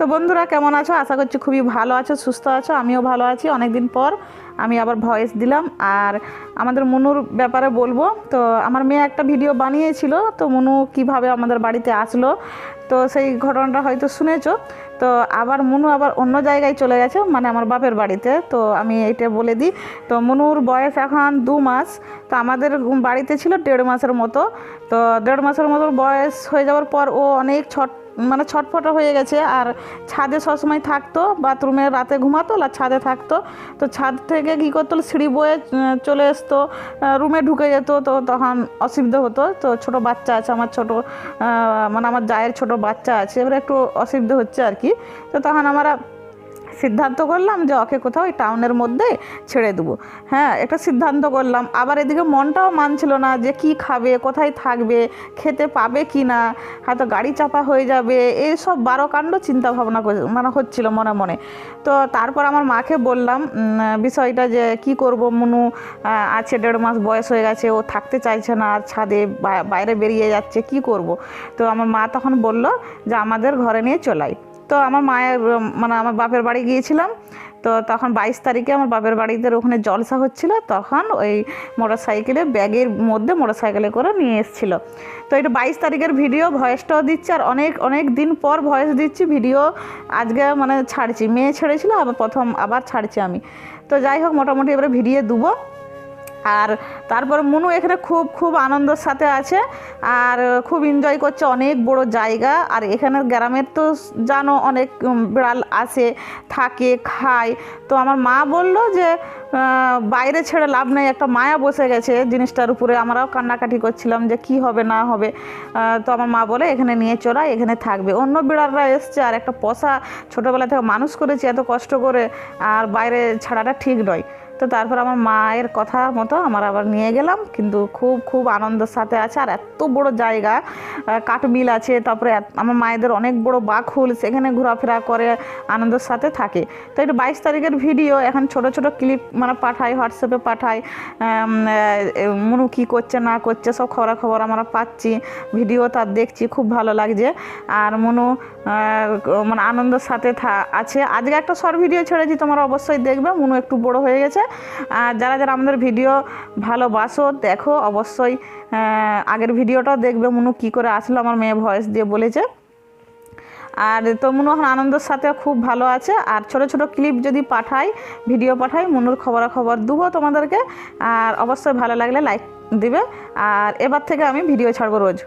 তো বন্ধুরা, কেমন আছো? আশা করছি খুবই ভালো আছো, সুস্থ আছো, আমিও ভালো আছি। অনেক দিন পর আমি আবার ভয়েস দিলাম। আর আমাদের মনুর ব্যাপারে বলব, তো আমার মেয়ে একটা ভিডিও বানিয়েছিল, তো মনু কীভাবে আমাদের বাড়িতে আসলো, তো সেই ঘটনাটা হয়তো শুনেছো। তো আবার মনু আবার অন্য জায়গায় চলে গেছে মানে আমার বাপের বাড়িতে, তো আমি এইটা বলে দিই। তো মনুর বয়স এখন দু মাস, তো আমাদের বাড়িতে ছিল দেড় মাসের মতো। তো দেড় মাসের মতো বয়স হয়ে যাওয়ার পর ও অনেক ছট মানে ছটফটা হয়ে গেছে। আর ছাদে সবসময় থাকতো, বাথরুমে রাতে ঘুমাতো আর ছাদে থাকতো। তো ছাদ থেকে কী করতো, সিঁড়ি বয়ে চলে আসতো রুমে ঢুকে যেত, তো তখন অসুবিধা হতো। তো ছোট বাচ্চা আছে, আমার ছোট মানে আমার জায়ের ছোট বাচ্চা আছে, এবার একটু অসুবিধা হচ্ছে আর কি। তো তখন আমরা সিদ্ধান্ত করলাম যে ওকে কোথাও ওই টাউনের মধ্যে ছেড়ে দেবো। হ্যাঁ একটা সিদ্ধান্ত করলাম। আবার এদিকে মনটাও মানছিল না যে কি খাবে, কোথায় থাকবে, খেতে পাবে কি না, হয়তো গাড়ি চাপা হয়ে যাবে, এইসব বারো কাণ্ড চিন্তা ভাবনা করে- মানে হচ্ছিল মনে মনে। তো তারপর আমার মাকে বললাম বিষয়টা যে কি করব মনু আছে দেড় মাস বয়স হয়ে গেছে, ও থাকতে চাইছে না, আর ছাদে বাইরে বেরিয়ে যাচ্ছে, কি করব? তো আমার মা তখন বলল যে আমাদের ঘরে নিয়ে চলাই তো আমার মায়ের মানে আমার বাপের বাড়ি গিয়েছিলাম। তো তখন বাইশ তারিখে আমার বাপের বাড়িতে ওখানে জলসা হচ্ছিল, তখন ওই মোটর সাইকেলে ব্যাগের মধ্যে মোটর সাইকেলে করে নিয়ে এসেছিল। তো এটা বাইশ তারিখের ভিডিও, ভয়েসটাও দিচ্ছি আর অনেক অনেক দিন পর ভয়েস দিচ্ছি, ভিডিও আজকে মানে ছাড়ছি। মেয়ে ছেড়েছিল, আবার প্রথম আবার ছাড়ছি আমি। তো যাই হোক, মোটামুটি এবারে ভিডিও দেবো। আর তারপর মনু এখানে খুব খুব আনন্দের সাথে আছে আর খুব এনজয় করছে অনেক বড় জায়গা। আর এখানের গ্রামের তো জানো অনেক বিড়াল আসে, থাকে, খায়। তো আমার মা বলল যে বাইরে ছেড়ে লাভ নেই, একটা মায়া বসে গেছে জিনিসটার উপরে। আমরাও কান্নাকাটি করছিলাম যে কি হবে, না হবে। তো আমার মা বলে, এখানে নিয়ে চলা, এখানে থাকবে। অন্য বিড়ালরা এসছে আর একটা পোষা ছোটোবেলা থেকে মানুষ করেছি এত কষ্ট করে, আর বাইরে ছাড়াটা ঠিক নয়। তো তারপর আমার মায়ের কথা মতো আমার আবার নিয়ে গেলাম। কিন্তু খুব খুব আনন্দের সাথে আছে। আর এত বড় জায়গা কাঠমিল আছে, তারপরে আমার মায়েদের অনেক বড় বাখুল সেখানে ঘোরাফেরা করে আনন্দের সাথে থাকে। তো এটা বাইশ তারিখের ভিডিও, এখন ছোট ছোট ক্লিপ মানে পাঠাই হোয়াটসঅ্যাপে পাঠাই মনু কী করছে, না করছে, সব খবরাখবর আমরা পাচ্ছি, ভিডিও তার দেখছি, খুব ভালো লাগছে। আর মনু মানে আনন্দের সাথে আছে। আজকে একটা শর্ট ভিডিও ছেড়েছি, তোমরা অবশ্যই দেখবে, মনু একটু বড় হয়ে গেছে। আর যারা যারা আমাদের ভিডিও ভালোবাসো, দেখো অবশ্যই আগের ভিডিওটাও দেখবে মনু কী করে আসলো, আমার মেয়ে ভয়েস দিয়ে বলেছে। আর তো মনু এখন আনন্দের সাথে খুব ভালো আছে। আর ছোট ছোট ক্লিপ যদি পাঠাই ভিডিও পাঠাই, মনুর খবরাখবর দেবো তোমাদেরকে। আর অবশ্যই ভালো লাগলে লাইক দিবে। আর এবার থেকে আমি ভিডিও ছাড়বো রোজ।